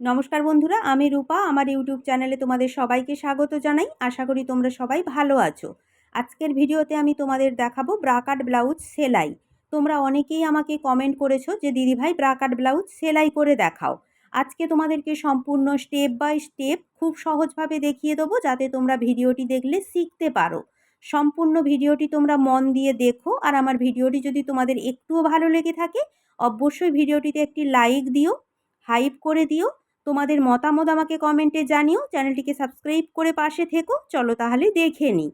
নমস্কার বন্ধুরা, আমি রূপা। আমার ইউটিউব চ্যানেলে তোমাদের সবাইকে স্বাগত জানাই। আশা করি তোমরা সবাই ভালো আছো। আজকের ভিডিওতে আমি তোমাদের দেখাবো ব্রাকাট ব্লাউজ সেলাই। তোমরা অনেকেই আমাকে কমেন্ট করেছ যে দিদিভাই ব্রাকাট ব্লাউজ সেলাই করে দেখাও। আজকে তোমাদেরকে সম্পূর্ণ স্টেপ বাই স্টেপ খুব সহজভাবে দেখিয়ে দেবো, যাতে তোমরা ভিডিওটি দেখলে শিখতে পারো। সম্পূর্ণ ভিডিওটি তোমরা মন দিয়ে দেখো, আর আমার ভিডিওটি যদি তোমাদের একটুও ভালো লেগে থাকে, অবশ্যই ভিডিওটিতে একটি লাইক দিও হাইপ করে দিও তোমাদের মতামত আমাকে কমেন্টে জানিও, চ্যানেলটিকে সাবস্ক্রাইব করে পাশে থেকো। চলো তাহলে দেখে নিই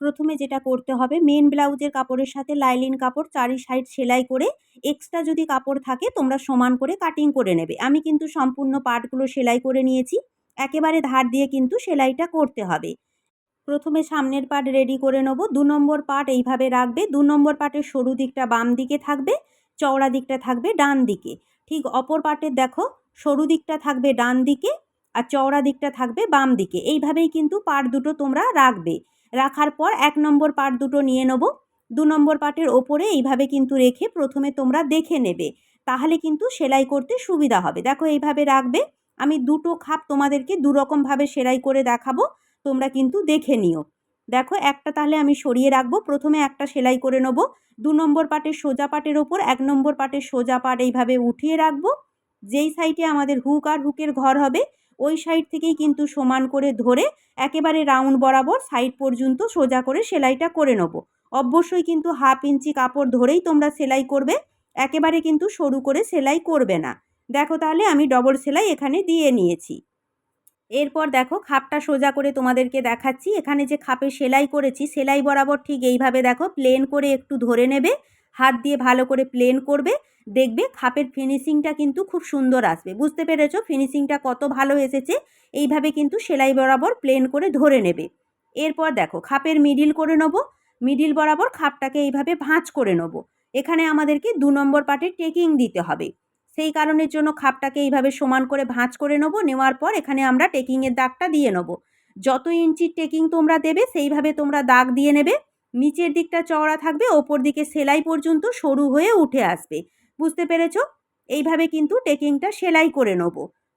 প্রথমে যেটা করতে হবে মেন ব্লাউজের কাপড়ের সাথে লাইলিন কাপড় চারি সাইড সেলাই করে এক্সট্রা যদি কাপড় থাকে, তোমরা সমান করে কাটিং করে নেবে। আমি কিন্তু সম্পূর্ণ পার্টগুলো সেলাই করে নিয়েছি। একেবারে ধার দিয়ে কিন্তু সেলাইটা করতে হবে। প্রথমে সামনের পার্ট রেডি করে নেব। দু নম্বর পার্ট এইভাবে রাখবে। দু নম্বর পার্টের সরু দিকটা বাম দিকে থাকবে, চওড়া দিকটা থাকবে ডান দিকে। ঠিক অপর পার্টের দেখো, সরু দিকটা থাকবে ডান দিকে আর চওড়া দিকটা থাকবে বাম দিকে। এইভাবেই কিন্তু পার্ট দুটো তোমরা রাখবে। রাখার পর এক নম্বর পার্ট দুটো নিয়ে নেব। দু নম্বর পার্টের ওপরে এইভাবে কিন্তু রেখে প্রথমে তোমরা দেখে নেবে। তাহলে কিন্তু সেলাই করতে সুবিধা হবে। দেখো এইভাবে রাখবে। আমি দুটো খাপ তোমাদেরকে দুরকমভাবে সেলাই করে দেখাবো। তোমরা কিন্তু দেখে নিও। দেখো, একটা তাহলে আমি সরিয়ে রাখব। প্রথমে একটা সেলাই করে নেব। দু নম্বর পাটের সোজা পাটের ওপর, এক নম্বর পাটের সোজা পাট এইভাবে উঠিয়ে রাখব। যেই সাইডে আমাদের হুক আর হুকের ঘর হবে, ওই সাইড থেকেই কিন্তু সমান করে ধরে একেবারে রাউন্ড বরাবর সাইড পর্যন্ত সোজা করে সেলাইটা করে নেব। অবশ্যই কিন্তু হাফ ইঞ্চি কাপড় ধরেই তোমরা সেলাই করবে। একেবারে কিন্তু সরু করে সেলাই করবে না। দেখো তাহলে আমি ডবল সেলাই এখানে দিয়ে নিয়েছি। এরপর দেখো খাপটা সোজা করে তোমাদেরকে দেখাচ্ছি। এখানে যে খাপে সেলাই করেছি, সেলাই বরাবর ঠিক এইভাবে দেখো প্লেন করে একটু ধরে নেবে, হাত দিয়ে ভালো করে প্লেন করবে, দেখবে খাপের ফিনিশিংটা কিন্তু খুব সুন্দর আসবে। বুঝতে পেরেছ? ফিনিশিংটা কত ভালো এসেছে, এইভাবে কিন্তু সেলাই বরাবর প্লেন করে ধরে নেবে। এরপর দেখো খাপের মিডিল করে নেব মিডিল বরাবর খাপটাকে এইভাবে ভাঁজ করে নেব। এখানে আমাদেরকে দু নম্বর পাটে টেকিং দিতে হবে। সেই কারণের জন্য খাপটাকে এইভাবে সমান করে ভাঁজ করে নেব, নেওয়ার পর এখানে আমরা টেকিংয়ের দাগটা দিয়ে নেব। যত ইঞ্চির টেকিং তোমরা দেবে, সেইভাবে তোমরা দাগ দিয়ে নেবে। নিচের দিকটা চওড়া থাকবে, ওপর দিকে সেলাই পর্যন্ত সরু হয়ে উঠে আসবে। বুঝতে পেরেছ? এইভাবে কিন্তু টেকিংটা সেলাই করে নেব।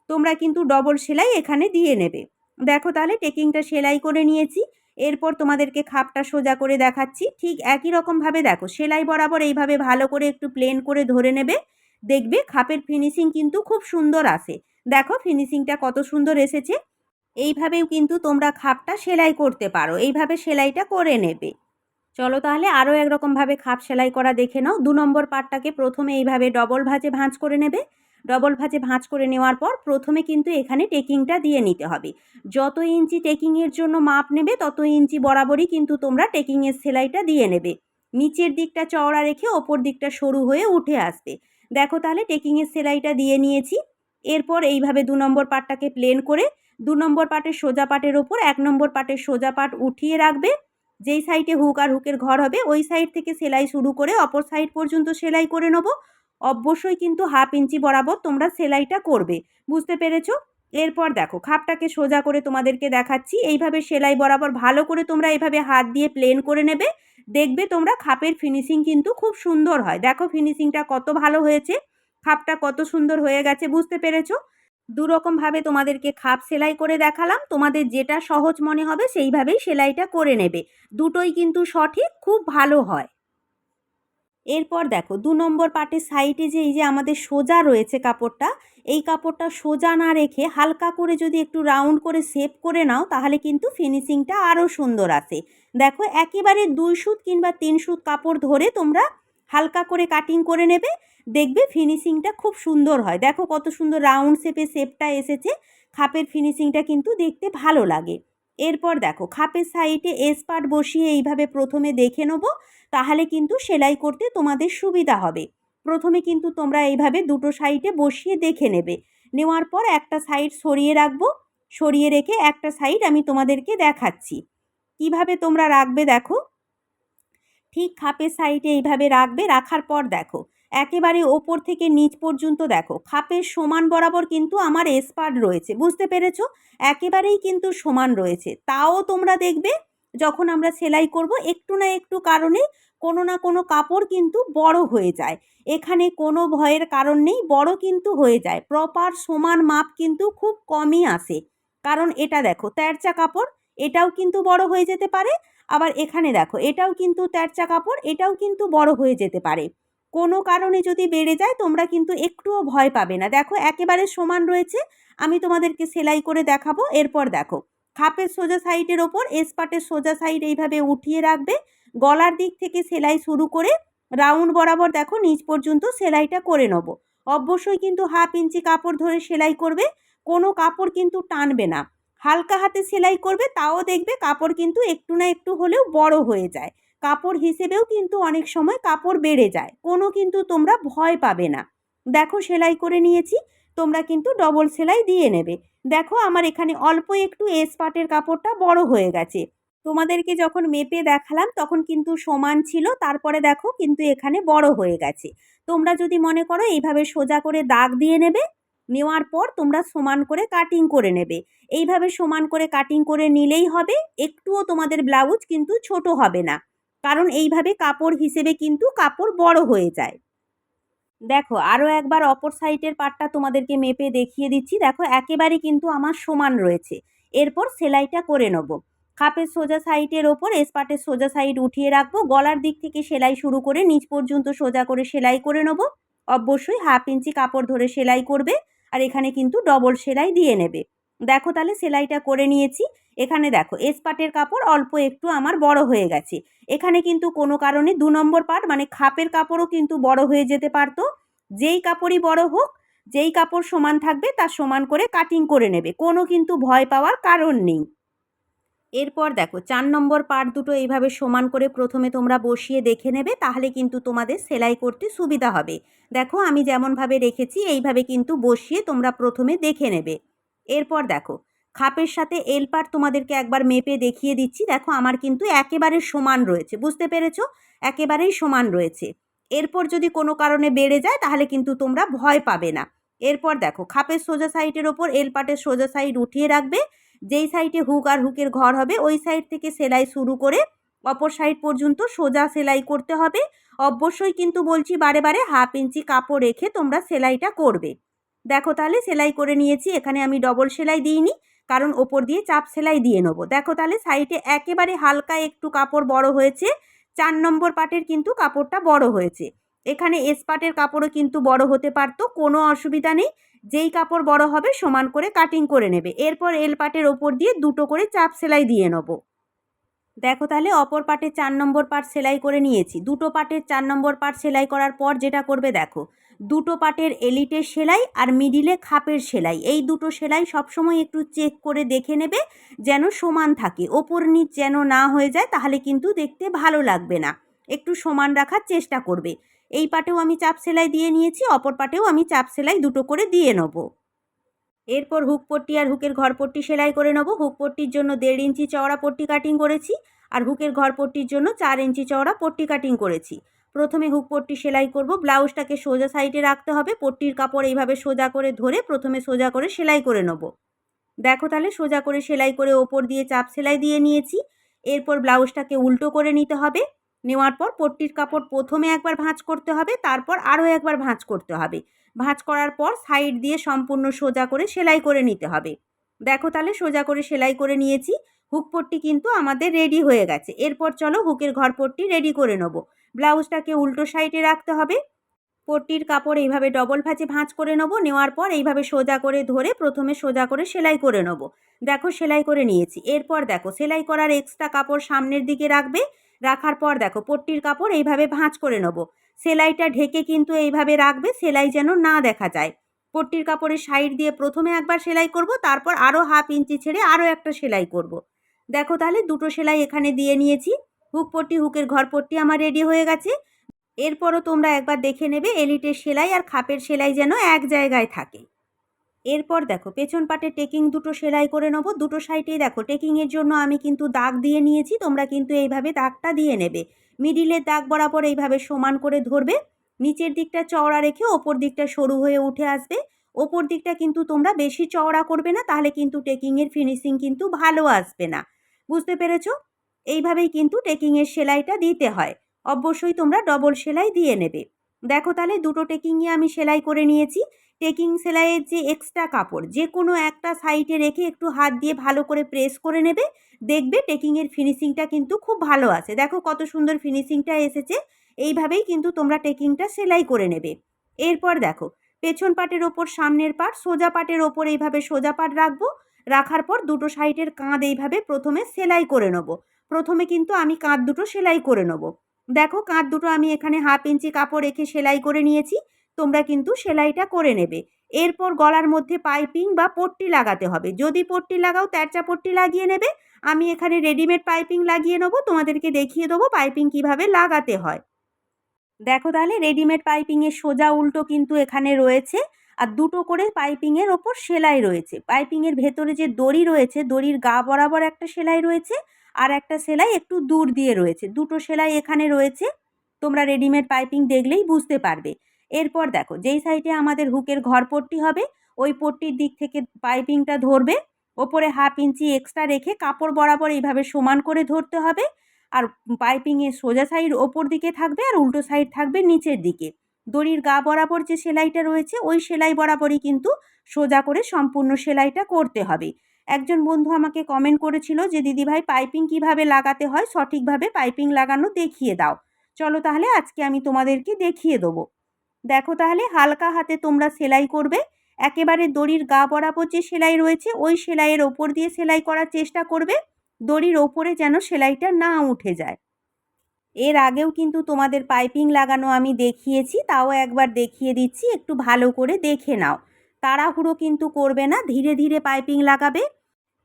তোমরা কিন্তু ডবল সেলাই এখানে দিয়ে নেবে। দেখো তাহলে টেকিংটা সেলাই করে নিয়েছি। এরপর তোমাদেরকে খাপটা সোজা করে দেখাচ্ছি। ঠিক একই রকমভাবে দেখো, সেলাই বরাবর এইভাবে ভালো করে একটু প্লেন করে ধরে নেবে। দেখবে খাপের ফিনিশিং কিন্তু খুব সুন্দর আসে দেখো ফিনিশিংটা কত সুন্দর এসেছে। এইভাবেও কিন্তু তোমরা খাপটা সেলাই করতে পারো। এইভাবে সেলাইটা করে নেবে। চলো তাহলে আরও একরকমভাবে খাপ সেলাই করা দেখে নাও। দু নম্বর পাটটাকে প্রথমে এইভাবে ডবল ভাজে ভাঁজ করে নেবে। ডবল ভাজে ভাঁজ করে নেওয়ার পর প্রথমে কিন্তু এখানে টেকিংটা দিয়ে নিতে হবে। যত ইঞ্চি টেকিংয়ের জন্য মাপ নেবে, তত ইঞ্চি বরাবরই কিন্তু তোমরা টেকিংয়ের সেলাইটা দিয়ে নেবে। নিচের দিকটা চওড়া রেখে ওপর দিকটা সরু হয়ে উঠে আসবে। দেখো তাহলে টেকিংয়ের সেলাইটা দিয়ে নিয়েছি। এরপর এইভাবে দু নম্বর পাটটাকে প্লেন করে দু নম্বর পাটের সোজা পাটের ওপর এক নম্বর পাটের সোজা পাট উঠিয়ে রাখবে। যেই সাইডে হুক আর হুকের ঘর হবে, ওই সাইড থেকে সেলাই শুরু করে অপর সাইড পর্যন্ত সেলাই করে নেব। অবশ্যই কিন্তু হাফ ইঞ্চি বরাবর তোমরা সেলাইটা করবে। বুঝতে পেরেছ? এরপর দেখো, খাপটাকে সোজা করে তোমাদেরকে দেখাচ্ছি। এইভাবে সেলাই বরাবর ভালো করে তোমরা এইভাবে হাত দিয়ে প্লেন করে নেবে। দেখবে তোমরা খাপের ফিনিশিং কিন্তু খুব সুন্দর হয়। দেখো ফিনিশিংটা কত ভালো হয়েছে, খাপটা কত সুন্দর হয়ে গেছে, বুঝতে পেরেছ? দুরকমভাবে তোমাদেরকে খাপ সেলাই করে দেখালাম, তোমাদের যেটা সহজ মনে হবে সেইভাবেই সেলাইটা করে নেবে। দুটোই কিন্তু সঠিক, খুব ভালো হয়। এরপর দেখো, দু নম্বর পাটের সাইডে যে এই যে আমাদের সোজা রয়েছে কাপড়টা, এই কাপড়টা সোজা না রেখে হালকা করে যদি একটু রাউন্ড করে শেপ করে নাও, তাহলে কিন্তু ফিনিশিংটা আরও সুন্দর আসে। দেখো, একেবারে দুই সুত কিংবা তিন সুত কাপড় ধরে তোমরা হালকা করে কাটিং করে নেবে। দেখবে ফিনিশিংটা খুব সুন্দর হয়। দেখো কত সুন্দর রাউন্ড শেপে শেপটা এসেছে। খাপের ফিনিশিংটা কিন্তু দেখতে ভালো লাগে। এরপর দেখো, খাপের সাইডে এসপাট বসিয়ে এইভাবে প্রথমে দেখে নেব। তাহলে কিন্তু সেলাই করতে তোমাদের সুবিধা হবে। প্রথমে কিন্তু তোমরা এইভাবে দুটো সাইডে বসিয়ে দেখে নেবে। নেওয়ার পর একটা সাইড সরিয়ে রাখব। সরিয়ে রেখে একটা সাইড আমি তোমাদেরকে দেখাচ্ছি। কীভাবে তোমরা রাখবে দেখো? ঠিক খাপের সাইডে এইভাবে রাখবে, রাখার পর দেখো। একেবারে ওপর থেকে নিচ পর্যন্ত দেখো। খাপের সমান বরাবর কিন্তু আমার এসপার্ট রয়েছে, বুঝতে পেরেছ? একেবারেই কিন্তু সমান রয়েছে। তাও তোমরা দেখবে যখন আমরা সেলাই করব, একটু না একটু কারণে কোনো না কোনো কাপড় কিন্তু বড় হয়ে যায়। এখানে কোনো ভয়ের কারণ নেই, বড় কিন্তু হয়ে যায়। প্রপার সমান মাপ কিন্তু খুব কমই আসে। কারণ এটা দেখো, তেরচা কাপড় এটাও কিন্তু বড় হয়ে যেতে পারে। আবার এখানে দেখো, এটাও কিন্তু তেরচা কাপড়, এটাও কিন্তু বড় হয়ে যেতে পারে। কোনো কারণে যদি বেড়ে যায়, তোমরা কিন্তু একটুও ভয় পাবে না। দেখো, একেবারে সমান রয়েছে। আমি তোমাদেরকে সেলাই করে দেখাবো। এরপর দেখো, খাপের সোজা সাইডের ওপর, এসপাটের সোজা সাইড এইভাবে উঠিয়ে রাখবে। গলার দিক থেকে সেলাই শুরু করে রাউন্ড বরাবর দেখো, নিচ পর্যন্ত সেলাইটা করে নেব। অবশ্যই কিন্তু হাফ ইঞ্চি কাপড় ধরে সেলাই করবে। কোনো কাপড় কিন্তু টানবে না। হালকা হাতে সেলাই করবে, তাও দেখবে কাপড় কিন্তু একটু না একটু হলেও বড় হয়ে যায়। কাপড় হিসেবেও কিন্তু অনেক সময় কাপড় বেড়ে যায়, কোনো কিন্তু তোমরা ভয় পাবে না। দেখো সেলাই করে নিয়েছি, তোমরা কিন্তু ডবল সেলাই দিয়ে নেবে। দেখো আমার এখানে অল্প একটু এস পাটের কাপড়টা বড় হয়ে গেছে। তোমাদেরকে যখন মেপে দেখালাম, তখন কিন্তু সমান ছিল, তারপরে দেখো কিন্তু এখানে বড় হয়ে গেছে। তোমরা যদি মনে করো এইভাবে সোজা করে দাগ দিয়ে নেবে নেওয়ার পর তোমরা সমান করে কাটিং করে নেবে। এইভাবে সমান করে কাটিং করে নিলেই হবে, একটুও তোমাদের ব্লাউজ কিন্তু ছোট হবে না। কারণ এইভাবে কাপড় হিসেবে কিন্তু কাপড় বড় হয়ে যায়। দেখো আরও একবার অপর সাইডের পাটটা তোমাদেরকে মেপে দেখিয়ে দিচ্ছি। দেখো, একেবারে কিন্তু আমার সমান রয়েছে। এরপর সেলাইটা করে নেব। খাপের সোজা সাইডের ওপর এসপাটের সোজা সাইড উঠিয়ে রাখব। গলার দিক থেকে সেলাই শুরু করে নিচ পর্যন্ত সোজা করে সেলাই করে নেব। অবশ্যই হাফ ইঞ্চি কাপড় ধরে সেলাই করবে। আর এখানে কিন্তু ডবল সেলাই দিয়ে নেবে। দেখো তাহলে সেলাইটা করে নিয়েছি। এখানে দেখো এস পাটের কাপড় অল্প একটু আমার বড় হয়ে গেছে। এখানে কিন্তু কোনো কারণে দু নম্বর পাট মানে খাপের কাপড়ও কিন্তু বড় হয়ে যেতে পারতো। যেই কাপড়ই বড় হোক, যেই কাপড় সমান থাকবে, তার সমান করে কাটিং করে নেবে। কোনো কিন্তু ভয় পাওয়ার কারণ নেই। এরপর দেখো, চার নম্বর পার্ট দুটো এইভাবে সমান করে প্রথমে তোমরা বসিয়ে দেখে নেবে, তাহলে কিন্তু তোমাদের সেলাই করতে সুবিধা হবে। দেখো, আমি যেমনভাবে রেখেছি, এইভাবে কিন্তু বসিয়ে তোমরা প্রথমে দেখে নেবে। এরপর দেখো, খাপের সাথে এল পার্ট তোমাদেরকে একবার মেপে দেখিয়ে দিচ্ছি। দেখো, আমার কিন্তু একেবারে সমান রয়েছে, বুঝতে পেরেছ? একেবারেই সমান রয়েছে। এরপর যদি কোনো কারণে বেড়ে যায়, তাহলে কিন্তু তোমরা ভয় পাবে না। এরপর দেখো, খাপের সোজা সাইডের ওপর এল পার্টের সোজা সাইড উঠিয়ে রাখবে। যেই সাইডে হুক আর হুকের ঘর হবে, ওই সাইড থেকে সেলাই শুরু করে অপর সাইড পর্যন্ত সোজা সেলাই করতে হবে। অবশ্যই কিন্তু বলছি বারে বারে হাফ ইঞ্চি কাপড় রেখে তোমরা সেলাইটা করবে। দেখো তাহলে সেলাই করে নিয়েছি, এখানে আমি ডবল সেলাই দিইনি, কারণ ওপর দিয়ে চাপ সেলাই দিয়ে নেব। দেখো তাহলে সাইডে একেবারে হালকা একটু কাপড় বড় হয়েছে, চার নম্বর পাটের কিন্তু কাপড়টা বড় হয়েছে। এখানে এস পাটের কাপড়ও কিন্তু বড় হতে পারতো, কোনো অসুবিধা নেই। যেই কাপড় বড় হবে সমান করে কাটিং করে নেবে। এরপর এল পাটের ওপর দিয়ে দুটো করে চাপ সেলাই দিয়ে নেব। দেখো তাহলে অপর পাটের চার নম্বর পাট সেলাই করে নিয়েছি। দুটো পাটের চার নম্বর পাট সেলাই করার পর যেটা করবে দেখো, দুটো পাটের এলিটের সেলাই আর মিডিলে খাপের সেলাই। এই দুটো সেলাই সবসময় একটু চেক করে দেখে নেবে যেন সমান থাকে। ওপর নিচ যেন না হয়ে যায় তাহলে কিন্তু দেখতে ভালো লাগবে না। একটু সমান রাখার চেষ্টা করবে। এই পাটেও আমি চাপ সেলাই দিয়ে নিয়েছি, অপর পাটেও আমি চাপ সেলাই দুটো করে দিয়ে নেব। এরপর হুক পট্টি আর হুকের ঘর পট্টি সেলাই করে নেব। হুক পট্টির জন্য দেড় ইঞ্চি চওড়া পট্টি কাটিং করেছি আর হুকের ঘর পট্টির জন্য চার ইঞ্চি চওড়া পট্টি কাটিং করেছি। প্রথমে হুক পট্টি সেলাই করব, ব্লাউজটাকে সোজা সাইডে রাখতে হবে, পট্টির কাপড় এইভাবে সোজা করে ধরে প্রথমে সোজা করে সেলাই করে নেব। দেখো তাহলে সোজা করে সেলাই করে ওপর দিয়ে চাপ সেলাই দিয়ে নিয়েছি। এরপর ব্লাউজটাকে উল্টো করে নিতে হবে। নেওয়ার পর পট্টির কাপড় প্রথমে একবার ভাঁজ করতে হবে, তারপর আরও একবার ভাঁজ করতে হবে। ভাঁজ করার পর সাইড দিয়ে সম্পূর্ণ সোজা করে সেলাই করে নিতে হবে। দেখো তাহলে সোজা করে সেলাই করে নিয়েছি, হুক পট্টি কিন্তু আমাদের রেডি হয়ে গেছে। এরপর চলো হুকের ঘর পট্টি রেডি করে নেব। ব্লাউজটাকে উল্টো সাইডে রাখতে হবে। পট্টির কাপড় এইভাবে ডবল ভাঁজে ভাঁজ করে নেব, নেওয়ার পর এইভাবে সোজা করে ধরে প্রথমে সোজা করে সেলাই করে নেব। দেখো সেলাই করে নিয়েছি। এরপর দেখো সেলাই করার এক্সট্রা কাপড় সামনের দিকে রাখবে। রাখার পর দেখো, পট্টির কাপড় এইভাবে ভাঁজ করে নেব। সেলাইটা ঢেকে কিন্তু এইভাবে রাখবে, সেলাই যেন না দেখা যায়। পট্টির কাপড়ের সাইড দিয়ে প্রথমে একবার সেলাই করব, তারপর আরও হাফ ইঞ্চি ছেড়ে আরও একটা সেলাই করব। দেখো তাহলে দুটো সেলাই এখানে দিয়ে নিয়েছি। হুক পট্টি, হুকের ঘর পট্টি আমার রেডি হয়ে গেছে। এরপরও তোমরা একবার দেখে নেবে, এলিটের সেলাই আর খাপের সেলাই যেন এক জায়গায় থাকে। এরপর দেখো, পেছন পাটে টেকিং দুটো সেলাই করে নেব, দুটো সাইডেই দেখো টেকিংয়ের জন্য আমি কিন্তু দাগ দিয়ে নিয়েছি, তোমরা কিন্তু এইভাবে দাগটা দিয়ে নেবে। মিডিলের দাগ বরাবর এইভাবে সমান করে ধরবে, নিচের দিকটা চওড়া রেখে ওপর দিকটা সরু হয়ে উঠে আসবে। ওপর দিকটা কিন্তু তোমরা বেশি চওড়া করবে না, তাহলে কিন্তু টেকিংয়ের ফিনিশিং কিন্তু ভালো আসবে না। বুঝতে পেরেছ? এইভাবেই কিন্তু টেকিংয়ের সেলাইটা দিতে হয়। অবশ্যই তোমরা ডবল সেলাই দিয়ে নেবে। দেখো তাহলে দুটো টেকিংয়ে আমি সেলাই করে নিয়েছি। টেকিং সেলাইয়ের যে এক্সট্রা কাপড় যে কোনো একটা সাইডে রেখে একটু হাত দিয়ে ভালো করে প্রেস করে নেবে, দেখবে টেকিংয়ের ফিনিশিংটা কিন্তু খুব ভালো আছে। দেখো কত সুন্দর ফিনিশিংটা এসেছে, এইভাবেই কিন্তু তোমরা টেকিংটা সেলাই করে নেবে। এরপর দেখো, পেছন পাটের ওপর, সামনের পাট, সোজা পাটের ওপর এইভাবে সোজা পাট রাখব, রাখার পর দুটো সাইডের কাঁধ এইভাবে প্রথমে সেলাই করে নেব। প্রথমে কিন্তু আমি কাঁধ দুটো সেলাই করে নেব। দেখো কাঁধ দুটো আমি এখানে হাফ ইঞ্চি কাপড় রেখে সেলাই করে নিয়েছি তোমরা কিন্তু সেলাইটা করে নেবে। এরপর গলার মধ্যে পাইপিং বা পট্টি লাগাতে হবে। যদি পট্টি লাগাও, তেরচা পট্টি লাগিয়ে নেবে। আমি এখানে রেডিমেড পাইপিং লাগিয়ে নেব। তোমাদেরকে দেখিয়ে দেবো পাইপিং কীভাবে লাগাতে হয়। দেখো তাহলে, রেডিমেড পাইপিংয়ের সোজা উল্টো কিন্তু এখানে রয়েছে। আর দুটো করে পাইপিংয়ের ওপর সেলাই রয়েছে। পাইপিংয়ের ভেতরে যে দড়ি রয়েছে, দড়ির গা বরাবর একটা সেলাই রয়েছে আর একটা সেলাই একটু দূর দিয়ে রয়েছে। দুটো সেলাই এখানে রয়েছে। তোমরা রেডিমেড পাইপিং দেখলেই বুঝতে পারবে। এরপর দেখো, যেই সাইডে আমাদের হুকের ঘর পট্টি হবে, ওই পট্টির দিক থেকে পাইপিংটা ধরবে, ওপরে হাফ ইঞ্চি এক্সট্রা রেখে কাপড় বরাবর এইভাবে সমান করে ধরতে হবে, আর পাইপিংয়ের সোজা সাইড ওপর দিকে থাকবে আর উল্টো সাইড থাকবে নিচের দিকে। দড়ির গা বরাবর যে সেলাইটা রয়েছে, ওই সেলাই বরাবরই কিন্তু সোজা করে সম্পূর্ণ সেলাইটা করতে হবে। একজন বন্ধু আমাকে কমেন্ট করেছিল যে দিদিভাই পাইপিং কীভাবে লাগাতে হয়? সঠিকভাবে পাইপিং লাগানো দেখিয়ে দাও। চলো তাহলে আজকে আমি তোমাদেরকে দেখিয়ে দেবো। দেখো তাহলে, হালকা হাতে তোমরা সেলাই করবে। একেবারে দড়ির গা বরাবর যে সেলাই রয়েছে, ওই সেলাইয়ের ওপর দিয়ে সেলাই করার চেষ্টা করবে। দড়ির ওপরে যেন সেলাইটা না উঠে যায়। এর আগেও কিন্তু তোমাদের পাইপিং লাগানো আমি দেখিয়েছি, তাও একবার দেখিয়ে দিচ্ছি, একটু ভালো করে দেখে নাও। তাড়াহুড়ো কিন্তু করবে না, ধীরে ধীরে পাইপিং লাগাবে।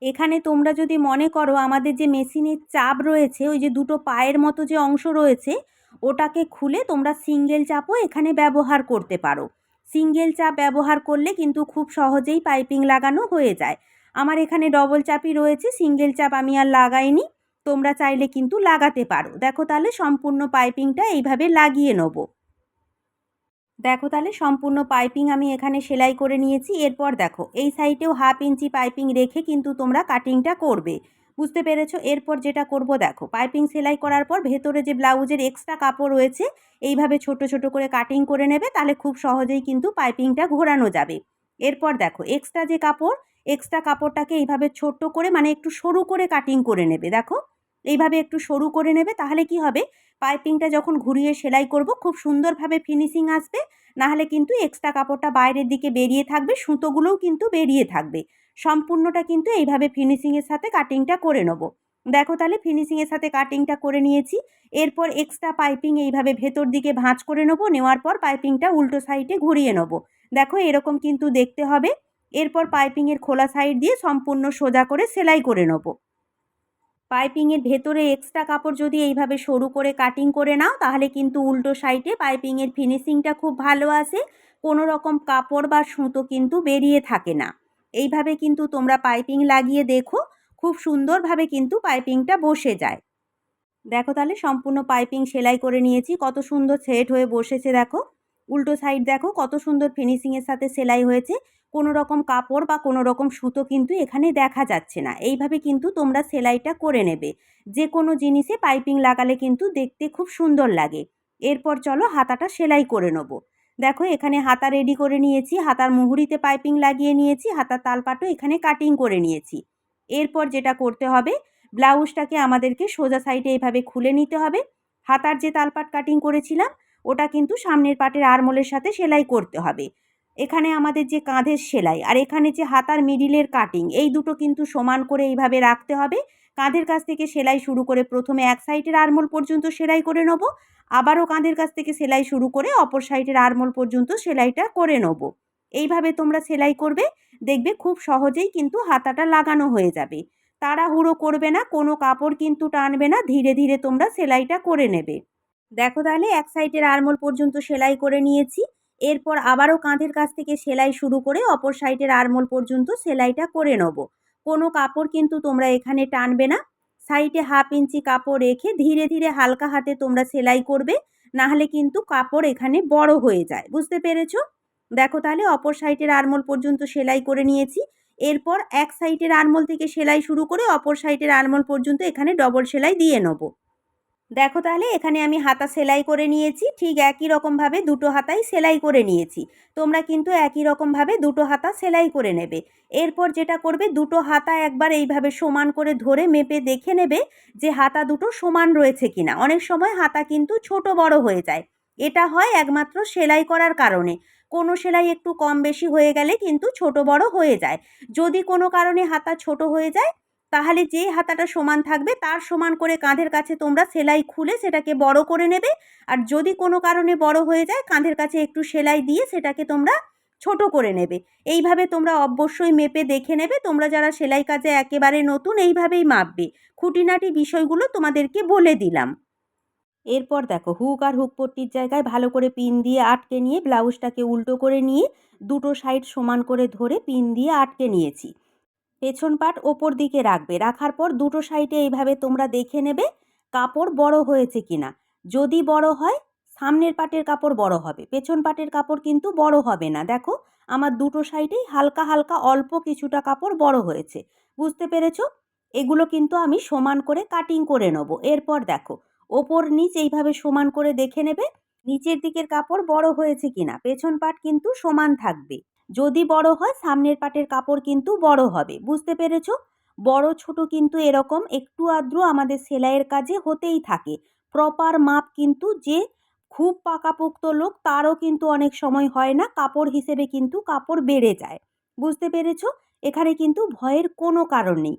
এখানে তোমরা যদি মনে করো, আমাদের যে মেশিনের চাপ রয়েছে, ওই যে দুটো পায়ের মতো যে অংশ রয়েছে ওটাকে খুলে তোমরা সিঙ্গেল চাপও এখানে ব্যবহার করতে পারো। সিঙ্গেল চাপ ব্যবহার করলে কিন্তু খুব সহজেই পাইপিং লাগানো হয়ে যায়। আমার এখানে ডবল চাপই রয়েছে, সিঙ্গেল চাপ আমি আর লাগাইনি, তোমরা চাইলে কিন্তু লাগাতে পারো। দেখো তাহলে সম্পূর্ণ পাইপিংটা এইভাবে লাগিয়ে নেব। দেখো তাহলে সম্পূর্ণ পাইপিং আমি এখানে সেলাই করে নিয়েছি। এরপর দেখো, এই সাইডেও হাফ ইঞ্চি পাইপিং রেখে কিন্তু তোমরা কাটিংটা করবে। বুঝতে পেরেছ? এরপর যেটা করব দেখো, পাইপিং সেলাই করার পর ভেতরে যে ব্লাউজের এক্সট্রা কাপড় রয়েছে, এইভাবে ছোট ছোট করে কাটিং করে নেবে, তাহলে খুব সহজেই কিন্তু পাইপিংটা ঘোরানো যাবে। এরপর দেখো এক্সট্রা যে কাপড় এক্সট্রা কাপড়টাকে এইভাবে ছোট্ট করে মানে একটু সরু করে কাটিং করে নেবে, দেখো। এইভাবে একটু সরু করে নেবে, তাহলে কি হবে? পাইপিংটা যখন ঘুরিয়ে সেলাই করব, খুব সুন্দরভাবে ফিনিশিং আসবে, নাহলে কিন্তু এক্সট্রা কাপড়টা বাইরের দিকে বেরিয়ে থাকবে, সুতোগুলোও কিন্তু বেরিয়ে থাকবে। সম্পূর্ণটা কিন্তু এইভাবে ফিনিশিংয়ের সাথে কাটিংটা করে নেব। দেখো তাহলে ফিনিশিংয়ের সাথে কাটিংটা করে নিয়েছি। এরপর এক্সট্রা পাইপিং এইভাবে ভেতর দিকে ভাঁজ করে নেব, নেওয়ার পর পাইপিংটা উল্টো সাইডে ঘুরিয়ে নেব। দেখো এরকম কিন্তু দেখতে হবে। এরপর পাইপিংয়ের খোলা সাইড দিয়ে সম্পূর্ণ সোজা করে সেলাই করে নেব। পাইপিংয়ের ভেতরে এক্সট্রা কাপড় যদি এইভাবে সরু করে কাটিং করে নাও, তাহলে কিন্তু উল্টো সাইডে পাইপিংয়ের ফিনিশিংটা খুব ভালো আসে। কোনো রকম কাপড় বা সুতো কিন্তু বেরিয়ে থাকে না। এইভাবে কিন্তু তোমরা পাইপিং লাগিয়ে দেখো, খুব সুন্দরভাবে কিন্তু পাইপিংটা বসে যায়। দেখো তাহলে সম্পূর্ণ পাইপিং সেলাই করে নিয়েছি। কত সুন্দর সেট হয়ে বসেছে দেখো। উল্টো সাইড দেখো কত সুন্দর ফিনিশিংয়ের সাথে সেলাই হয়েছে। কোনো রকম কাপড় বা কোনো রকম সুতো কিন্তু এখানে দেখা যাচ্ছে না। এইভাবে কিন্তু তোমরা সেলাইটা করে নেবে। যে কোনো জিনিসে পাইপিং লাগালে কিন্তু দেখতে খুব সুন্দর লাগে। এরপর চলো হাতাটা সেলাই করে নেব। দেখো এখানে হাতা রেডি করে নিয়েছি, হাতার মুহুরিতে পাইপিং লাগিয়ে নিয়েছি, হাতার তালপাটও এখানে কাটিং করে নিয়েছি। এরপর যেটা করতে হবে, ব্লাউজটাকে আমাদেরকে সোজা সাইডে এইভাবে খুলে নিতে হবে। হাতার যে তালপাট কাটিং করেছিলাম, ওটা কিন্তু সামনের পাটের আরমোলের সাথে সেলাই করতে হবে। এখানে আমাদের যে কাঁধের সেলাই আর এখানে যে হাতার মিডিলের কাটিং এই দুটো কিন্তু সমান করে এইভাবে রাখতে হবে। কাঁধের কাছ থেকে সেলাই শুরু করে প্রথমে এক সাইডের আরমোল পর্যন্ত সেলাই করে নেব। আবারও কাঁধের কাছ থেকে সেলাই শুরু করে অপর সাইডের আরমোল পর্যন্ত সেলাইটা করে নেব। এইভাবে তোমরা সেলাই করবে, দেখবে খুব সহজেই কিন্তু হাতাটা লাগানো হয়ে যাবে। তাড়াহুড়ো করবে না, কোনো কাপড় কিন্তু টানবে না, ধীরে ধীরে তোমরা সেলাইটা করে নেবে। দেখো তাহলে এক সাইডের আরমোল পর্যন্ত সেলাই করে নিয়েছি। এরপর আবারও কাঁধের কাছ থেকে সেলাই শুরু করে অপর সাইডের আরমোল পর্যন্ত সেলাইটা করে নেব। কোনো কাপড় কিন্তু তোমরা এখানে টানবে না। সাইডে হাফ ইঞ্চি কাপড় রেখে ধীরে ধীরে হালকা হাতে তোমরা সেলাই করবে, নাহলে কিন্তু কাপড় এখানে বড় হয়ে যায়। বুঝতে পেরেছ? দেখো তাহলে অপর সাইডের আরমোল পর্যন্ত সেলাই করে নিয়েছি। এরপর এক সাইডের আরমোল থেকে সেলাই শুরু করে অপর সাইডের আরমোল পর্যন্ত এখানে ডবল সেলাই দিয়ে নেব। দেখো তাহলে, এখানে আমি হাতা সেলাই করে নিয়েছি, ঠিক একই রকমভাবে দুটো হাতাই সেলাই করে নিয়েছি। তোমরা কিন্তু একই রকমভাবে দুটো হাতা সেলাই করে নেবে। এরপর যেটা করবে, দুটো হাতা একবার এইভাবে সমান করে ধরে মেপে দেখে নেবে যে হাতা দুটো সমান রয়েছে কিনা। অনেক সময় হাতা কিন্তু ছোট বড় হয়ে যায়। এটা হয় একমাত্র সেলাই করার কারণে। কোনো সেলাই একটু কম বেশি হয়ে গেলে কিন্তু ছোট বড় হয়ে যায়। যদি কোনো কারণে হাতা ছোট হয়ে যায় তাহলে যে হাতাটা সমান থাকবে, তার সমান করে কাঁধের কাছে তোমরা সেলাই খুলে সেটাকে বড় করে নেবে। আর যদি কোনো কারণে বড় হয়ে যায়, কাঁধের কাছে একটু সেলাই দিয়ে সেটাকে তোমরা ছোট করে নেবে। এইভাবে তোমরা অবশ্যই মেপে দেখে নেবে। তোমরা যারা সেলাই কাজে একেবারে নতুন, এইভাবেই মাপবে। খুঁটিনাটি বিষয়গুলো তোমাদেরকে বলে দিলাম। এরপর দেখো, হুক আর হুক পট্টির জায়গায় ভালো করে পিন দিয়ে আটকে নিয়ে ব্লাউজটাকে উল্টো করে নিয়ে দুটো সাইড সমান করে ধরে পিন দিয়ে আটকে নিয়েছি। পেছন পাট ওপর দিকে রাখবে। রাখার পর দুটো সাইডে এইভাবে তোমরা দেখে নেবে কাপড় বড় হয়েছে কিনা। যদি বড় হয়, সামনের পাটের কাপড় বড় হবে। পেছন পাটের কাপড় কিন্তু বড় হবে না। দেখো, আমার দুটো সাইডেই হালকা হালকা অল্প কিছুটা কাপড় বড় হয়েছে। বুঝতে পেরেছ? এগুলো কিন্তু আমি সমান করে কাটিং করে নেব। এরপর দেখো, ওপর নিচ এইভাবে সমান করে দেখে নেবে, নিচের দিকের কাপড় বড় হয়েছে কিনা। পেছন পাট কিন্তু সমান থাকবে। যদি বড় হয়, সামনের পাটের কাপড় কিন্তু বড় হবে। বুঝতে পেরেছ? বড়, ছোট কিন্তু এরকম একটু আদ্রু আমাদের সেলাইয়ের কাজে হতেই থাকে। প্রপার মাপ কিন্তু যে খুব পাকাপোক্ত লোক, তারও কিন্তু অনেক সময় হয় না, কাপড় হিসেবে কিন্তু কাপড় বেড়ে যায়। বুঝতে পেরেছ? এখানে কিন্তু ভয়ের কোনো কারণ নেই।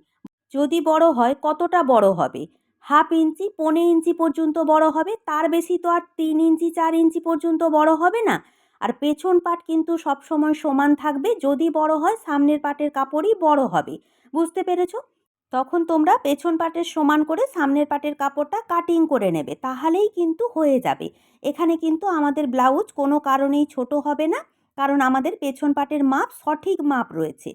যদি বড় হয়, কতটা বড় হবে? হাফ ইঞ্চি, পনেরো ইঞ্চি পর্যন্ত বড় হবে, তার বেশি তো আর তিন ইঞ্চি, চার ইঞ্চি পর্যন্ত বড় হবে না। আর পেছন পাট কিন্তু সবসময় সমান থাকবে, যদি বড় হয় সামনের পাটের কাপড়ই বড় হবে। বুঝতে পেরেছ? তখন তোমরা পেছন পাটের সমান করে সামনের পাটের কাপড়টা কাটিং করে নেবে, তাহলেই কিন্তু হয়ে যাবে। এখানে কিন্তু আমাদের ব্লাউজ কোনো কারণেই ছোট হবে না, কারণ আমাদের পেছন পাটের মাপ সঠিক মাপ রয়েছে।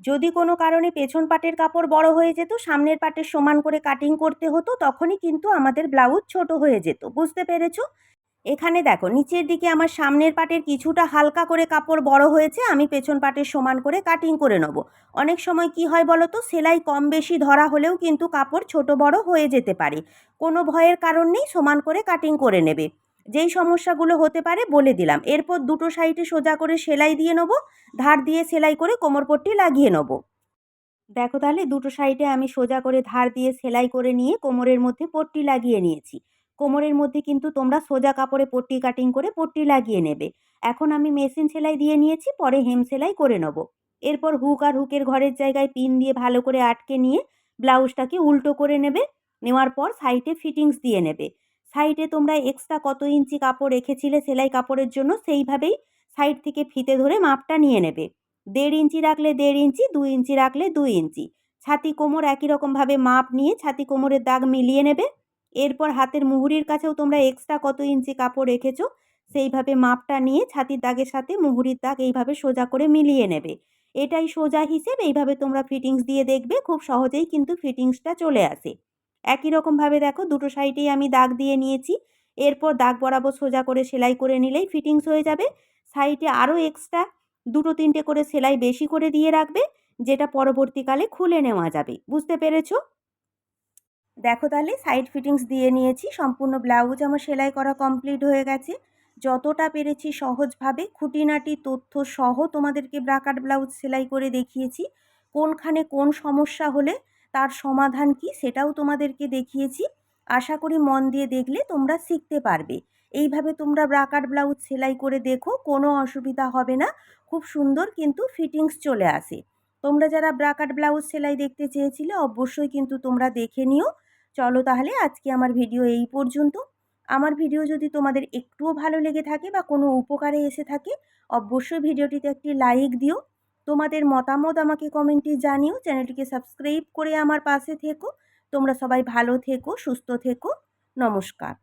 যদি কোনো কারণে পেছন পাটের কাপড় বড় হয়ে যেত, সামনের পাটের সমান করে কাটিং করতে হতো, তখনই কিন্তু আমাদের ব্লাউজ ছোট হয়ে যেত। বুঝতে পেরেছ? এখানে দেখো, নিচের দিকে আমার সামনের পাটের কিছুটা হালকা করে কাপড় বড় হয়েছে, আমি পেছন পাটের সমান করে কাটিং করে নেব। অনেক সময় কি হয় বলো তো সেলাই কম বেশি ধরা হলেও কিন্তু কাপড় ছোট বড় হয়ে যেতে পারে। কোনো ভয়ের কারণ নেই, সমান করে কাটিং করে নেবে। যেই সমস্যাগুলো হতে পারে বলে দিলাম। এরপর দুটো সাইডে সোজা করে সেলাই দিয়ে নেব, ধার দিয়ে সেলাই করে কোমরপট্টি লাগিয়ে নেব। দেখো তাহলে, দুটো সাইডে আমি সোজা করে ধার দিয়ে সেলাই করে নিয়ে কোমরের মধ্যে পট্টি লাগিয়ে নিয়েছি। কোমরের মধ্যে কিন্তু তোমরা সোজা কাপড়ে পট্টি কাটিং করে পট্টি লাগিয়ে নেবে। এখন আমি মেশিন সেলাই দিয়ে নিয়েছি, পরে হেম সেলাই করে নেব। এরপর হুক আর হুকের ঘরের জায়গায় পিন দিয়ে ভালো করে আটকে নিয়ে ব্লাউজটাকে উল্টো করে নেবে। নেওয়ার পর সাইডে ফিটিংস দিয়ে নেবে। সাইডে তোমরা এক্সট্রা কত ইঞ্চি কাপড় রেখেছিলে সেলাই কাপড়ের জন্য সেইভাবেই সাইড থেকে ফিতে ধরে মাপটা নিয়ে নেবে। দেড় ইঞ্চি রাখলে দেড় ইঞ্চি, দুই ইঞ্চি রাখলে দুই ইঞ্চি। ছাতি কোমর একই রকমভাবে মাপ নিয়ে ছাতি কোমরের দাগ মিলিয়ে নেবে। এরপর হাতের মুহুরির কাছেও তোমরা এক্সট্রা কত ইঞ্চি কাপড় রেখেছো, সেইভাবে মাপটা নিয়ে ছাতির দাগের সাথে মুহুরির দাগ এইভাবে সোজা করে মিলিয়ে নেবে। এটাই সোজা হিসেব, এইভাবে তোমরা ফিটিংস দিয়ে দেখবে, খুব সহজেই কিন্তু ফিটিংসটা চলে আসে। একই রকমভাবে দেখো, দুটো সাইডেই আমি দাগ দিয়ে নিয়েছি, এরপর দাগ বরাবর সোজা করে সেলাই করে নিলেই ফিটিংস হয়ে যাবে। সাইডে আরও এক্সট্রা দুটো তিনটে করে সেলাই বেশি করে দিয়ে রাখবে, যেটা পরবর্তীকালে খুলে নেওয়া যাবে। বুঝতে পেরেছ? দেখো তাহলে সাইড ফিটিংস দিয়ে নিয়েছি, সম্পূর্ণ ব্লাউজ আমার সেলাই করা কমপ্লিট হয়ে গেছে। যতটা পেরেছি সহজভাবে খুঁটিনাটি, তথ্য সহ তোমাদেরকে ব্রাকাট ব্লাউজ সেলাই করে দেখিয়েছি। কোনখানে কোন সমস্যা হলে তার সমাধান কি সেটাও তোমাদেরকে দেখিয়েছি। আশা করি মন দিয়ে দেখলে তোমরা শিখতে পারবে। এইভাবে তোমরা ব্রাকাট ব্লাউজ সেলাই করে দেখো, কোনো অসুবিধা হবে না। খুব সুন্দর কিন্তু ফিটিংস চলে আসে। তোমরা যারা ব্রাকাট ব্লাউজ সেলাই দেখতে চেয়েছিলে, অবশ্যই কিন্তু তোমরা দেখে নিও। চলো তাহলে আজকে আমার ভিডিও এই পর্যন্ত। আমার ভিডিও যদি তোমাদের একটুও ভালো লেগে থাকে বা কোনো উপকারে এসে থাকে, অবশ্যই ভিডিওটিতে একটি লাইক দিও। তোমাদের মতামত আমাকে কমেন্টে জানিও। চ্যানেলটিকে সাবস্ক্রাইব করে আমার পাশে থেকো। তোমরা সবাই ভালো থেকো, সুস্থ থেকো। নমস্কার।